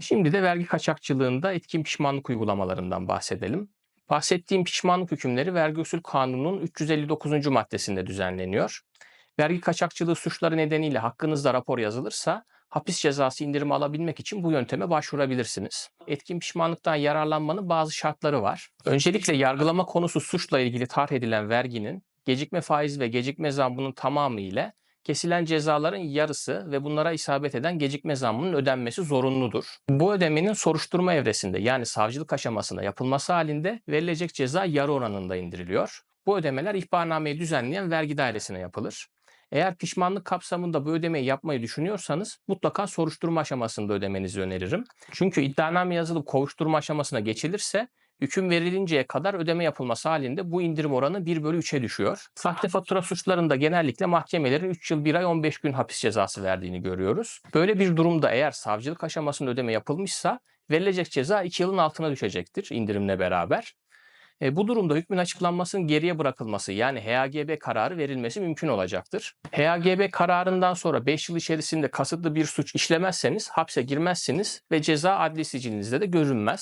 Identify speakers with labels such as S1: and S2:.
S1: Şimdi de vergi kaçakçılığında etkin pişmanlık uygulamalarından bahsedelim. Bahsettiğim pişmanlık hükümleri Vergi Usul Kanunu'nun 359. maddesinde düzenleniyor. Vergi kaçakçılığı suçları nedeniyle hakkınızda rapor yazılırsa hapis cezası indirimi alabilmek için bu yönteme başvurabilirsiniz. Etkin pişmanlıktan yararlanmanın bazı şartları var. Öncelikle yargılama konusu suçla ilgili tarh edilen verginin gecikme faizi ve gecikme zammının tamamı ile kesilen cezaların yarısı ve bunlara isabet eden gecikme zammının ödenmesi zorunludur. Bu ödemenin soruşturma evresinde yani savcılık aşamasında yapılması halinde verilecek ceza yarı oranında indiriliyor. Bu ödemeler ihbarnameyi düzenleyen vergi dairesine yapılır. Eğer pişmanlık kapsamında bu ödemeyi yapmayı düşünüyorsanız mutlaka soruşturma aşamasında ödemenizi öneririm. Çünkü iddianame yazılıp kovuşturma aşamasına geçilirse hüküm verilinceye kadar ödeme yapılması halinde bu indirim oranı 1 bölü 3'e düşüyor. Sahte fatura suçlarında genellikle mahkemelerin 3 yıl 1 ay 15 gün hapis cezası verdiğini görüyoruz. Böyle bir durumda eğer savcılık aşamasında ödeme yapılmışsa verilecek ceza 2 yılın altına düşecektir indirimle beraber. E, bu durumda hükmün açıklanmasının geriye bırakılması yani HAGB kararı verilmesi mümkün olacaktır. HAGB kararından sonra 5 yıl içerisinde kasıtlı bir suç işlemezseniz hapse girmezsiniz ve ceza adli sicilinizde de görünmez.